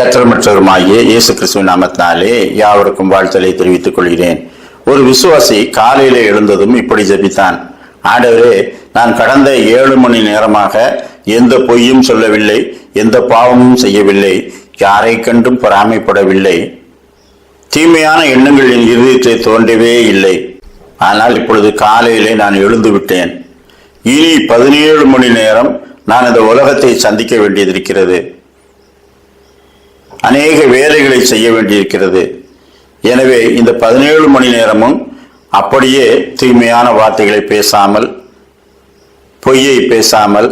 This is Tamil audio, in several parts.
கற்றமற்றவருமாகிய இயேசு கிறிஸ்துவ நாமத்தினாலே யாவருக்கும் வாழ்த்தலை தெரிவித்துக் கொள்கிறேன். ஒரு விசுவாசி காலையிலே எழுந்ததும் இப்படி ஜபித்தான். ஆண்டவரே நான் கடந்த ஏழு மணி நேரமாக எந்த பொய்யும் சொல்லவில்லை எந்த பாவமும் செய்யவில்லை யாரை கண்டும் பொறாமைப்படவில்லை. தீமையான எண்ணங்கள் என் இருதயத்தை தோன்றவே இல்லை. ஆனால் இப்பொழுது காலையிலே நான் எழுந்து விட்டேன். இனி பதினேழு மணி நேரம் நான் இந்த உலகத்தை சந்திக்க வேண்டியதிருக்கிறது அநேக வேலைகளை செய்ய வேண்டியிருக்கிறது. எனவே இந்த பதினேழு மணி நேரமும் அப்படியே தீமையான வார்த்தைகளை பேசாமல் பொய்யை பேசாமல்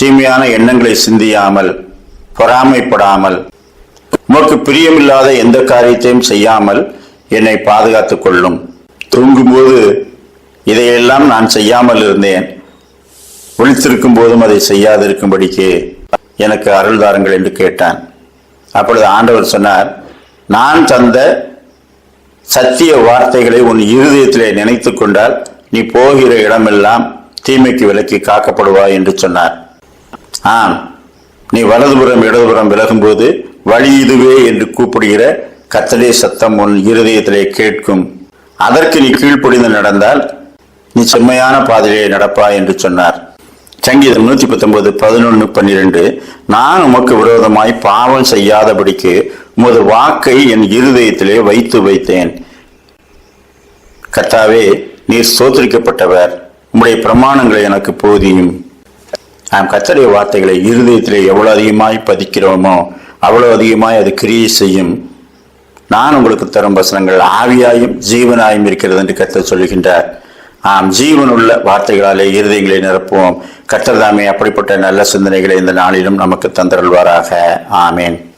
தீமையான எண்ணங்களை சிந்தியாமல் பொறாமைப்படாமல் உமக்கு பிரியமில்லாத எந்த காரியத்தையும் செய்யாமல் என்னை காத்துக் கொள்ளும். தூங்கும்போது இதையெல்லாம் நான் செய்யாமல் இருந்தேன். ஒழித்திருக்கும் போதும் அதை செய்யாதிருக்கும்படிக்கு எனக்கு அருள்தாருங்கள் என்று கேட்டான். அப்பொழுது ஆண்டவர் சொன்னார் நான் தந்த சத்திய வார்த்தைகளை உன் இருதயத்திலே நினைத்து கொண்டால் நீ போகிற இடமெல்லாம் தீமைக்கு விலக்கி காக்கப்படுவாய் என்று சொன்னார். ஆம் நீ வலதுபுறம் இடதுபுறம் விலகும்போது வழி இதுவே என்று கூப்பிடுகிற கத்தலே சத்தம் உன் இருதயத்திலே கேட்கும். அதற்கு நீ கீழ்ப்படிந்து நடந்தால் நீ செம்மையான பாதையிலே நடப்பாய் என்று சொன்னார். சங்கீதம் நூற்றி பத்தொன்பது பதினொன்று பன்னிரெண்டு. நான் உமக்கு விரோதமாய் பாவம் செய்யாதபடிக்கு உமது வாக்கை என் இருதயத்திலே வைத்து வைத்தேன். கர்த்தாவே நீர் சோதரிக்கப்பட்டவர் உம்முடைய பிரமாணங்களை எனக்கு போதியும். நாம் கத்தடைய வார்த்தைகளை இருதயத்திலே எவ்வளவு அதிகமாய் பதிக்கிறோமோ அவ்வளவு அதிகமாய் அது கிரியை செய்யும். நான் உங்களுக்கு தரும் வசனங்கள் ஆவியாயும் ஜீவனாயும் இருக்கிறது என்று கத்த சொல்கின்றார் ஆம் ஜீவனுள்ள வார்த்தைகளாலே இருதயங்களை நிரப்புவோம். கத்தர்தாமே அப்படிப்பட்ட நல்ல சிந்தனைகளை இந்த நாளிலும் நமக்கு தந்தருள்வாராக. ஆமேன்.